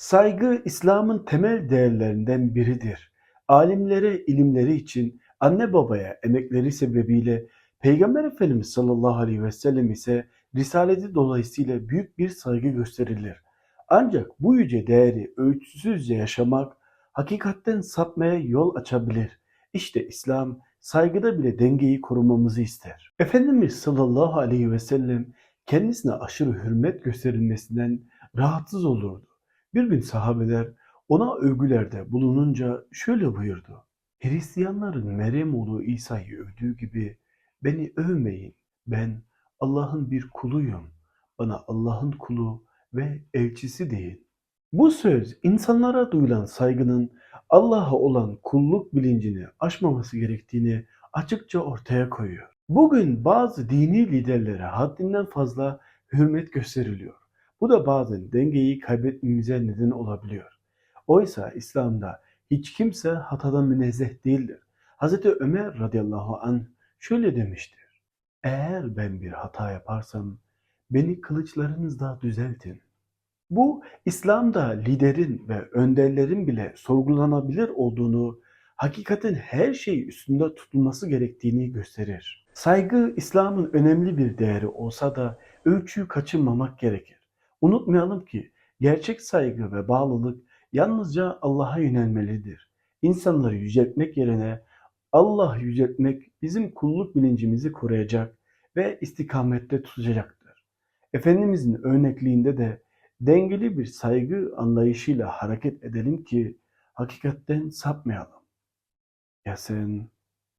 Saygı İslam'ın temel değerlerinden biridir. Alimlere ilimleri için, anne babaya emekleri sebebiyle Peygamber Efendimiz sallallahu aleyhi ve sellem ise risaleti dolayısıyla büyük bir saygı gösterilir. Ancak bu yüce değeri ölçüsüzce yaşamak hakikatten sapmaya yol açabilir. İşte İslam saygıda bile dengeyi korumamızı ister. Efendimiz sallallahu aleyhi ve sellem kendisine aşırı hürmet gösterilmesinden rahatsız olurdu. Bir gün sahabeler ona övgülerde bulununca şöyle buyurdu. Hristiyanların Meryem oğlu İsa'yı övdüğü gibi beni övmeyin. Ben Allah'ın bir kuluyum. Bana Allah'ın kulu ve elçisi deyin. Bu söz insanlara duyulan saygının Allah'a olan kulluk bilincini aşmaması gerektiğini açıkça ortaya koyuyor. Bugün bazı dini liderlere haddinden fazla hürmet gösteriliyor. Bu da bazen dengeyi kaybetmemize neden olabiliyor. Oysa İslam'da hiç kimse hatadan münezzeh değildir. Hz. Ömer radıyallahu anh şöyle demiştir. Eğer ben bir hata yaparsam beni kılıçlarınızla düzeltin. Bu İslam'da liderin ve önderlerin bile sorgulanabilir olduğunu, hakikatin her şey üstünde tutulması gerektiğini gösterir. Saygı İslam'ın önemli bir değeri olsa da ölçüyü kaçırmamak gerekir. Unutmayalım ki gerçek saygı ve bağlılık yalnızca Allah'a yönelmelidir. İnsanları yüceltmek yerine Allah yüceltmek bizim kulluk bilincimizi koruyacak ve istikamette tutacaktır. Efendimizin örnekliğinde de dengeli bir saygı anlayışıyla hareket edelim ki hakikatten sapmayalım. Ya sen